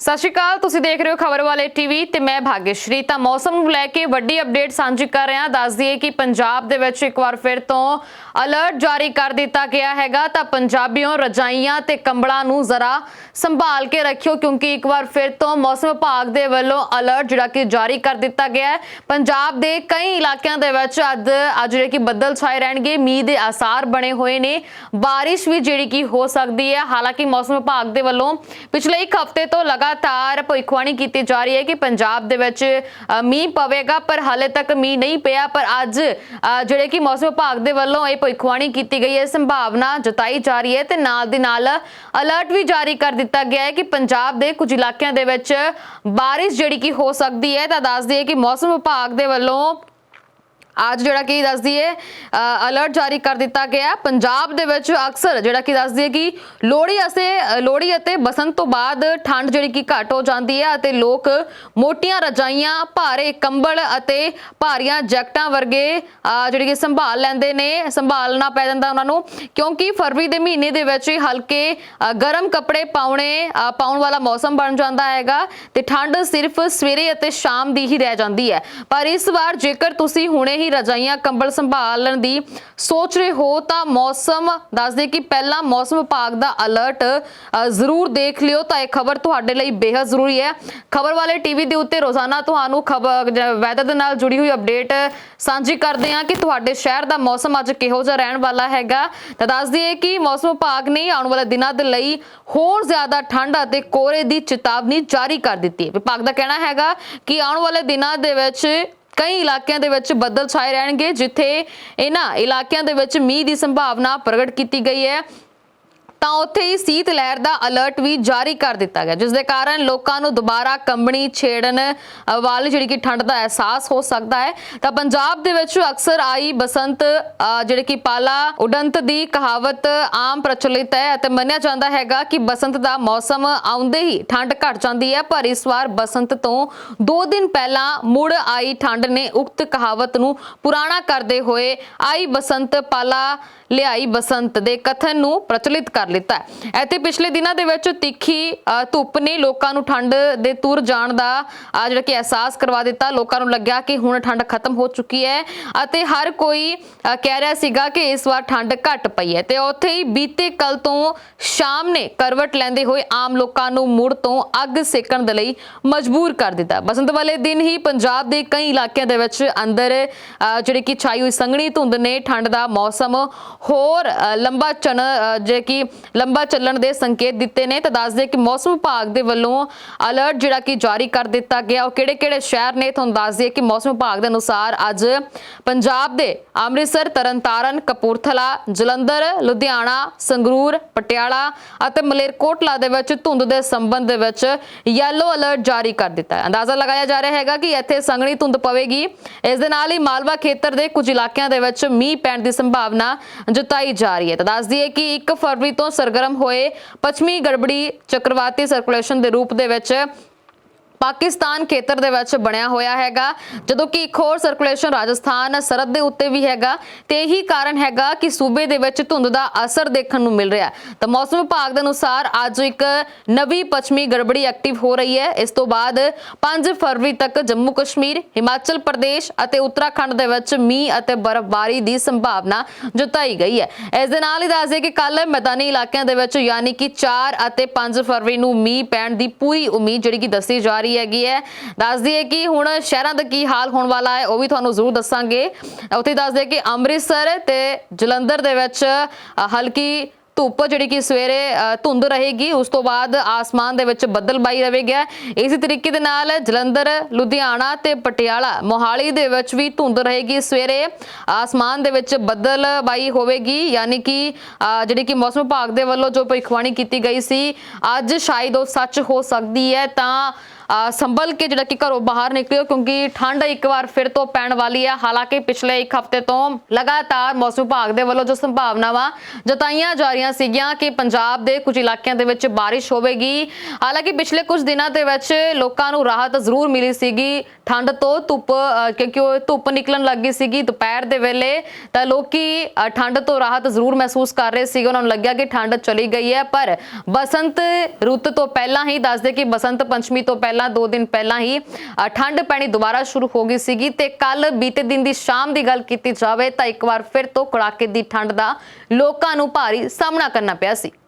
ਸਤਿ ਸ਼੍ਰੀ ਅਕਾਲ, ਤੁਸੀਂ ਦੇਖ ਰਹੇ ਹੋ ਖਬਰ ਵਾਲੇ ਟੀਵੀ ਤੇ ਮੈਂ ਭਾਗਿਆਸ਼੍ਰੀ ਤਾਂ ਮੌਸਮ ਨੂੰ ਲੈ ਕੇ ਵੱਡੀ ਅਪਡੇਟ ਸਾਂਝੀ ਕਰ ਰਹੇ ਹਾਂ ਦੱਸ ਦਈਏ ਕਿ ਪੰਜਾਬ ਦੇ ਵਿੱਚ ਇੱਕ ਵਾਰ ਫਿਰ ਤੋਂ ਅਲਰਟ ਜਾਰੀ ਕਰ ਦਿੱਤਾ ਗਿਆ ਹੈਗਾ। ਤਾਂ ਪੰਜਾਬੀਓ ਰਜਾਈਆਂ ਤੇ ਕੰਬਲਾਂ ਨੂੰ ਜ਼ਰਾ ਸੰਭਾਲ ਕੇ ਰੱਖਿਓ, ਕਿਉਂਕਿ ਇੱਕ ਵਾਰ ਫਿਰ ਤੋਂ ਮੌਸਮ ਵਿਭਾਗ ਦੇ ਵੱਲੋਂ ਅਲਰਟ ਜਿਹੜਾ ਕਿ ਜਾਰੀ ਕਰ ਦਿੱਤਾ ਗਿਆ ਹੈ। ਪੰਜਾਬ ਦੇ ਕਈ ਇਲਾਕਿਆਂ ਦੇ ਵਿੱਚ ਅੱਜ ਅੱਜ ਜਿਹੜੇ ਕਿ ਬੱਦਲ ਛਾਏ ਰਹਿਣਗੇ, ਮੀਂਹ ਦੇ ਆਸਾਰ ਬਣੇ ਹੋਏ ਨੇ। ਬਾਰਿਸ਼ ਵੀ ਜਿਹੜੀ ਕਿ ਹੋ ਸਕਦੀ ਹੈ। ਹਾਲਾਂਕਿ ਮੌਸਮ ਵਿਭਾਗ ਦੇ ਵੱਲੋਂ ਪਿਛਲੇ ਇੱਕ ਹਫ਼ਤੇ ਤੋਂ ਲਗਾਤਾਰ ਭਵਿੱਖਬਾਣੀ ਕੀਤੀ ਜਾ ਰਹੀ ਹੈ ਕਿ ਪੰਜਾਬ ਦੇ ਵਿੱਚ ਮੀਂਹ ਪਵੇਗਾ, ਪਰ ਹਾਲੇ ਤੱਕ ਮੀਂਹ ਨਹੀਂ ਪਿਆ, ਪਰ ਅੱਜ ਜਿਹੜੇ ਕਿ ਮੌਸਮ ਵਿਭਾਗ ਦੇ ਵੱਲੋਂ ਇਹ ਭਵਿੱਖਬਾਣੀ ਕੀਤੀ ਗਈ ਹੈ ਸੰਭਾਵਨਾ ਜਤਾਈ ਜਾ ਰਹੀ ਹੈ ਤੇ ਨਾਲ ਦੀ ਨਾਲ ਅਲਰਟ ਵੀ ਜਾਰੀ ਕਰ ਦਿੱਤਾ ਗਿਆ ਹੈ ਕਿ ਪੰਜਾਬ ਦੇ ਕੁਝ ਇਲਾਕਿਆਂ ਦੇ ਵਿੱਚ ਬਾਰਿਸ਼ ਜਿਹੜੀ ਕਿ ਹੋ ਸਕਦੀ ਹੈ। ਤਾਂ ਦੱਸ ਦਈਏ ਕਿ ਮੌਸਮ ਵਿਭਾਗ ਦੇ ਵੱਲੋਂ ਅੱਜ ਜਿਹੜਾ ਕਿ ਦੱਸਦੀ ਹੈ ਅਲਰਟ ਜਾਰੀ ਕਰ ਦਿੱਤਾ ਗਿਆ ਪੰਜਾਬ ਦੇ ਵਿੱਚ ਅਕਸਰ ਜਿਹੜਾ ਕਿ ਦੱਸਦੀ ਹੈ ਕਿ ਲੋਹੜੀ ਅਤੇ ਲੋਹੜੀ ਅਤੇ ਬਸੰਤ ਤੋਂ ਬਾਅਦ ਠੰਡ ਜਿਹੜੀ ਕਿ ਘਟ ਹੋ ਜਾਂਦੀ ਹੈ ਅਤੇ ਲੋਕ ਮੋਟੀਆਂ ਰਜਾਈਆਂ, ਭਾਰੇ ਕੰਬਲ ਅਤੇ ਭਾਰੀਆਂ ਜੈਕਟਾਂ ਵਰਗੇ ਜਿਹੜੀ ਕਿ ਸੰਭਾਲ ਲੈਂਦੇ ਨੇ। ਸੰਭਾਲਣਾ ਪੈ ਜਾਂਦਾ ਉਹਨਾਂ ਨੂੰ, ਕਿਉਂਕਿ ਫਰਵਰੀ ਦੇ ਮਹੀਨੇ ਦੇ ਵਿੱਚ ਹਲਕੇ ਗਰਮ ਕੱਪੜੇ ਪਾਉਣੇ ਪਾਉਣ ਵਾਲਾ ਮੌਸਮ ਬਣ ਜਾਂਦਾ ਹੈਗਾ ਤੇ ਠੰਡ ਸਿਰਫ ਸਵੇਰੇ ਅਤੇ ਸ਼ਾਮ ਦੀ ਹੀ ਰਹਿ ਜਾਂਦੀ ਹੈ। ਪਰ ਇਸ ਵਾਰ ਜੇਕਰ ਤੁਸੀਂ ਹੁਣੇ ਹੀ ਰਜਾਈਆਂ ਕੰਬਲ ਸੰਭਾਲਣ ਦੀ ਸੋਚ ਰਹੇ ਹੋ ਤਾਂ ਮੌਸਮ ਦੱਸਦੇ ਕਿ ਪਹਿਲਾਂ ਮੌਸਮ ਵਿਭਾਗ ਦਾ ਅਲਰਟ ਜ਼ਰੂਰ ਦੇਖ ਲਿਓ ਤਾਂ ਇਹ ਖਬਰ ਤੁਹਾਡੇ ਲਈ ਬੇहद ਜ਼ਰੂਰੀ ਹੈ। ਖਬਰ ਵਾਲੇ ਟੀਵੀ ਦੇ ਉੱਤੇ ਰੋਜ਼ਾਨਾ ਤੁਹਾਨੂੰ ਖਬਰ ਵੈਦਰ ਦੇ ਨਾਲ ਜੁੜੀ ਹੋਈ ਅਪਡੇਟ ਸਾਂਝੀ ਕਰਦੇ ਹਾਂ ਕਿ ਤੁਹਾਡੇ ਸ਼ਹਿਰ ਦਾ ਮੌਸਮ ਅੱਜ ਕਿਹੋ ਜਿਹਾ ਰਹਿਣ ਵਾਲਾ ਹੈਗਾ। ਤਾਂ ਦੱਸ ਦਈਏ ਕਿ ਮੌਸਮ ਵਿਭਾਗ ਨੇ ਆਉਣ ਵਾਲੇ ਦਿਨਾਂ ਦੇ ਲਈ ਹੋਰ ਜ਼ਿਆਦਾ ਠੰਡ ਅਤੇ ਕੋਹਰੇ ਦੀ ਚੇਤਾਵਨੀ ਜਾਰੀ ਕਰ ਦਿੱਤੀ ਹੈ। ਵਿਭਾਗ ਦਾ ਕਹਿਣਾ ਹੈਗਾ ਕਿ ਆਉਣ ਵਾਲੇ ਦਿਨਾਂ ਦੇ ਵਿੱਚ ਕਈ ਇਲਾਕਿਆਂ ਦੇ ਵਿੱਚ ਬੱਦਲ ਛਾਏ ਰਹਿਣਗੇ, ਜਿੱਥੇ ਇਹਨਾਂ ਇਲਾਕਿਆਂ ਦੇ ਵਿੱਚ ਮੀਂਹ ਦੀ ਸੰਭਾਵਨਾ ਪ੍ਰਗਟ ਕੀਤੀ ਗਈ ਹੈ। ਤਾਂ ਉੱਥੇ ਹੀ ਸੀਤ ਲਹਿਰ ਦਾ ਅਲਰਟ ਵੀ ਜਾਰੀ ਕਰ ਦਿੱਤਾ ਗਿਆ ਜਿਸ ਦੇ ਕਾਰਨ ਲੋਕਾਂ ਨੂੰ ਦੁਬਾਰਾ ਕੰਬਣੀ ਛੇੜਨ ਵੱਲ ਜਿਹੜੀ ਕਿ ਠੰਡ ਦਾ ਅਹਿਸਾਸ ਹੋ ਸਕਦਾ ਹੈ। ਤਾਂ ਪੰਜਾਬ ਦੇ ਵਿੱਚ ਅਕਸਰ ਆਈ ਬਸੰਤ ਅ, ਜਿਹੜੇ ਕਿ ਪਾਲਾ ਉਡੰਤ ਦੀ ਕਹਾਵਤ ਆਮ ਪ੍ਰਚਲਿਤ ਹੈ ਅਤੇ ਮੰਨਿਆ ਜਾਂਦਾ ਹੈਗਾ ਕਿ ਬਸੰਤ ਦਾ ਮੌਸਮ ਆਉਂਦੇ ਹੀ ਠੰਡ ਘਟ ਜਾਂਦੀ ਹੈ ਪਰ ਇਸ ਵਾਰ ਬਸੰਤ ਤੋਂ 2 ਦਿਨ ਪਹਿਲਾਂ ਮੁੜ ਆਈ ਠੰਡ ਨੇ ਉਕਤ ਕਹਾਵਤ ਨੂੰ ਪੁਰਾਣਾ ਕਰਦੇ ਹੋਏ ਆਈ ਬਸੰਤ ਪਾਲਾ ਲਿਆਈ ਬਸੰਤ ਦੇ ਕਥਨ ਨੂੰ ਪ੍ਰਚਲਿਤ ਕਰ ਲਿੱਤਾ ਹੈ। ਅਤੇ ਪਿਛਲੇ ਦਿਨਾਂ ਦੇ ਵਿੱਚ ਤਿੱਖੀ ਧੁੱਪ ਨੇ ਲੋਕਾਂ ਨੂੰ ਠੰਡ ਦੇ ਤੁਰ ਜਾਣ ਦਾ ਜਿਹੜਾ ਕਿ ਅਹਿਸਾਸ ਕਰਵਾ ਦਿੱਤਾ। ਲੋਕਾਂ ਨੂੰ ਲੱਗਿਆ ਕਿ ਹੁਣ ਠੰਡ ਖਤਮ ਹੋ ਚੁੱਕੀ ਹੈ ਅਤੇ ਹਰ ਕੋਈ ਕਹਿ ਰਿਹਾ ਸੀਗਾ ਕਿ ਇਸ ਵਾਰ ਠੰਡ ਘਟ ਪਈ ਹੈ। ਤੇ ਉੱਥੇ ਹੀ ਬੀਤੇ ਕੱਲ ਤੋਂ ਸ਼ਾਮ ਨੇ ਕਰਵਟ ਲੈਂਦੇ ਹੋਏ ਆਮ ਲੋਕਾਂ ਨੂੰ ਮੁੜ ਤੋਂ ਅੱਗ ਸੇਕਣ ਦੇ ਲਈ ਮਜਬੂਰ ਕਰ ਦਿੱਤਾ। ਬਸੰਤ ਵਾਲੇ ਦਿਨ ਹੀ ਪੰਜਾਬ ਦੇ ਕਈ ਇਲਾਕਿਆਂ ਦੇ ਵਿੱਚ ਅੰਦਰ ਅ, ਜਿਹੜੀ ਕਿ ਛਾਈ ਹੋਈ ਸੰਘਣੀ ਧੁੰਦ ਨੇ ਠੰਡ ਦਾ ਮੌਸਮ ਹੋਰ ਲੰਬਾ ਚਣ ਅ, ਜੇ ਕਿ ਲੰਬਾ ਚੱਲਣ ਦੇ ਸੰਕੇਤ ਦਿੱਤੇ ਨੇ ਤਾਂ ਦੱਸਦੇ ਕਿ ਮੌਸਮ ਵਿਭਾਗ ਦੇ ਵੱਲੋਂ ਅਲਰਟ ਜਿਹੜਾ ਕਿ ਜਾਰੀ ਕਰ ਦਿੱਤਾ ਗਿਆ। ਉਹ ਕਿਹੜੇ-ਕਿਹੜੇ ਸ਼ਹਿਰ ਨੇ? ਤੁਹਾਨੂੰ ਦੱਸ ਦਈਏ ਕਿ ਮੌਸਮ ਵਿਭਾਗ ਦੇ ਅਨੁਸਾਰ ਅੱਜ ਪੰਜਾਬ ਦੇ ਅੰਮ੍ਰਿਤਸਰ, ਤਰਨਤਾਰਨ, ਕਪੂਰਥਲਾ, ਜਲੰਧਰ, ਲੁਧਿਆਣਾ, ਸੰਗਰੂਰ, ਪਟਿਆਲਾ ਅਤੇ ਮਲੇਰਕੋਟਲਾ ਦੇ ਵਿੱਚ ਧੁੰਦ ਦੇ ਸੰਬੰਧ ਦੇ ਵਿੱਚ ਯੈਲੋ ਅਲਰਟ ਜਾਰੀ ਕਰ ਦਿੱਤਾ ਹੈ। ਅੰਦਾਜ਼ਾ ਲਗਾਇਆ ਜਾ ਰਿਹਾ ਹੈਗਾ ਕਿ ਇੱਥੇ ਸੰਘਣੀ ਧੁੰਦ ਪਵੇਗੀ। ਇਸ ਦੇ ਨਾਲ ਹੀ ਮਾਲਵਾ ਖੇਤਰ ਦੇ ਕੁਝ ਇਲਾਕਿਆਂ ਦੇ ਵਿੱਚ ਮੀਂਹ ਪੈਣ ਦੀ ਸੰਭਾਵਨਾ ਜਤਾਈ ਜਾ ਰਹੀ ਹੈ। ਤਾਂ ਦੱਸ ਦਈਏ ਕਿ 1 ਫਰਵਰੀ ਤੋਂ ਸਰਗਰਮ ਹੋਏ। ਪੱਛਮੀ ਗੜਬੜੀ ਚੱਕਰਵਾਤੀ ਸਰਕੂਲੇਸ਼ਨ ਦੇ ਰੂਪ ਦੇ ਵਿੱਚ ਪਾਕਿਸਤਾਨ ਖੇਤਰ ਦੇ ਵਿੱਚ ਬਣਿਆ ਹੋਇਆ ਹੈਗਾ, ਜਦੋਂ ਕਿ ਇੱਕ ਹੋਰ ਸਰਕੂਲੇਸ਼ਨ ਰਾਜਸਥਾਨ, ਸਰਹੱਦ ਦੇ ਉੱਤੇ ਵੀ ਹੈਗਾ, ਤੇ ਇਹੀ ਕਾਰਨ ਹੈਗਾ ਕਿ ਸੂਬੇ ਦੇ ਵਿੱਚ ਧੁੰਦ ਦਾ ਅਸਰ ਦੇਖਣ ਨੂੰ ਮਿਲ ਰਿਹਾ ਤਾਂ ਮੌਸਮ ਵਿਭਾਗ ਦੇ ਅਨੁਸਾਰ ਅੱਜ ਇੱਕ ਨਵੀਂ ਪੱਛਮੀ ਗੜਬੜੀ ਐਕਟਿਵ ਹੋ ਰਹੀ ਹੈ। ਇਸ ਤੋਂ ਬਾਅਦ 5 ਫਰਵਰੀ ਤੱਕ ਜੰਮੂ ਕਸ਼ਮੀਰ, ਹਿਮਾਚਲ ਪ੍ਰਦੇਸ਼ ਅਤੇ ਉੱਤਰਾਖੰਡ ਦੇ ਵਿੱਚ ਮੀਂਹ ਅਤੇ ਬਰਫ਼ਬਾਰੀ ਦੀ ਸੰਭਾਵਨਾ ਜਤਾਈ ਗਈ ਹੈ। ਇਸ ਦੇ ਨਾਲ ਹੀ ਦੱਸ ਦਈਏ ਕਿ ਕੱਲ ਮੈਦਾਨੀ ਇਲਾਕਿਆਂ ਦੇ ਵਿੱਚ ਯਾਨੀ ਕਿ 4 ਅਤੇ 5 ਫਰਵਰੀ ਨੂੰ ਮੀਂਹ ਪੈਣ ਦੀ ਪੂਰੀ ਉਮੀਦ ਜਿਹੜੀ ਕਿ ਦੱਸੀ ਜਾ ਰਹੀ ਹੈਗੀ ਹੈ, ਦੱਸ ਦਈਏ ਕਿ ਹੁਣ ਸ਼ਹਿਰਾਂ ਦਾ ਕੀ ਹਾਲ ਹੋਣ ਵਾਲਾ ਹੈ, ਉਹ ਵੀ ਤੁਹਾਨੂੰ ਜ਼ਰੂਰ ਦੱਸਾਂਗੇ। ਉੱਥੇ ਦੱਸ ਦਈਏ ਕਿ ਅੰਮ੍ਰਿਤਸਰ ਤੇ ਜਲੰਧਰ ਦੇ ਵਿੱਚ ਹਲਕੀ ਧੁੱਪ ਜਿਹੜੀ ਕਿ ਸਵੇਰੇ ਧੁੰਦ ਰਹੇਗੀ, ਉਸ ਤੋਂ ਬਾਅਦ ਆਸਮਾਨ ਦੇ ਵਿੱਚ ਬੱਦਲ ਬਾਈ ਰਹੇਗਾ ਇਸੇ ਤਰੀਕੇ ਦੇ ਨਾਲ ਜਲੰਧਰ, ਲੁਧਿਆਣਾ ਤੇ ਪਟਿਆਲਾ, ਮੋਹਾਲੀ ਦੇ ਵਿੱਚ ਵੀ ਧੁੰਦ ਰਹੇਗੀ ਸਵੇਰੇ। ਆਸਮਾਨ ਦੇ ਵਿੱਚ ਬੱਦਲ ਬਾਈ ਹੋਵੇਗੀ, ਯਾਨੀ ਕਿ ਜਿਹੜੀ ਕਿ ਮੌਸਮ ਵਿਭਾਗ ਦੇ ਵੱਲੋਂ ਜੋ ਭਵਿੱਖਬਾਣੀ ਕੀਤੀ ਗਈ ਸੀ, ਅੱਜ ਸ਼ਾਇਦ ਉਹ ਸੱਚ ਹੋ ਸਕਦੀ ਹੈ, ਤਾਂ ਸੰਭਲ ਕੇ ਜਿਹੜਾ ਕਿ ਘਰੋਂ ਬਾਹਰ ਨਿਕਲਿਓ, ਕਿਉਂਕਿ ਠੰਡ ਇੱਕ ਵਾਰ ਫਿਰ ਤੋਂ ਪੈਣ ਵਾਲੀ ਹੈ। ਹਾਲਾਂਕਿ ਪਿਛਲੇ ਇੱਕ ਹਫ਼ਤੇ ਤੋਂ ਲਗਾਤਾਰ ਮੌਸਮ ਵਿਭਾਗ ਦੇ ਵੱਲੋਂ ਜੋ ਸੰਭਾਵਨਾਵਾਂ ਜਤਾਈਆਂ ਜਾ ਰਹੀਆਂ ਸੀਗੀਆਂ ਕਿ ਪੰਜਾਬ ਦੇ ਕੁਝ ਇਲਾਕਿਆਂ ਦੇ ਵਿੱਚ ਬਾਰਿਸ਼ ਹੋਵੇਗੀ। ਹਾਲਾਂਕਿ ਪਿਛਲੇ ਕੁਝ ਦਿਨਾਂ ਦੇ ਵਿੱਚ ਲੋਕਾਂ ਨੂੰ ਰਾਹਤ ਜ਼ਰੂਰ ਮਿਲੀ ਸੀਗੀ। ਠੰਡ ਤੋਂ ਧੁੱਪ ਕਿਉਂਕਿ ਉਹ ਧੁੱਪ ਨਿਕਲਣ ਲੱਗੀ ਸੀਗੀ ਦੁਪਹਿਰ ਦੇ ਵੇਲੇ, ਤਾਂ ਲੋਕੀ ਠੰਡ ਤੋਂ ਰਾਹਤ ਜ਼ਰੂਰ ਮਹਿਸੂਸ ਕਰ ਰਹੇ ਸੀਗੇ। ਉਹਨਾਂ ਨੂੰ ਲੱਗਿਆ ਕਿ ਠੰਡ ਚਲੀ ਗਈ ਹੈ, ਪਰ ਬਸੰਤ ਰੁੱਤ ਤੋਂ ਪਹਿਲਾਂ ਹੀ ਦੱਸਦੇ ਕਿ ਬਸੰਤ ਪੰਚਮੀ ਤੋਂ ਪਹਿਲਾਂ 2 ਦਿਨ ਪਹਿਲਾਂ ਹੀ ਅ, ਠੰਡ ਪੈਣੀ ਦੁਬਾਰਾ ਸ਼ੁਰੂ ਹੋ ਗਈ ਸੀਗੀ ਤੇ ਕੱਲ ਬੀਤੇ ਦਿਨ ਦੀ ਸ਼ਾਮ ਦੀ ਗੱਲ ਕੀਤੀ ਜਾਵੇ ਤਾਂ ਇੱਕ ਵਾਰ ਫਿਰ ਤੋਂ ਕੜਾਕੇ ਦੀ ਠੰਡ ਦਾ ਲੋਕਾਂ ਨੂੰ ਭਾਰੀ ਸਾਹਮਣਾ ਕਰਨਾ ਪਿਆ ਸੀ।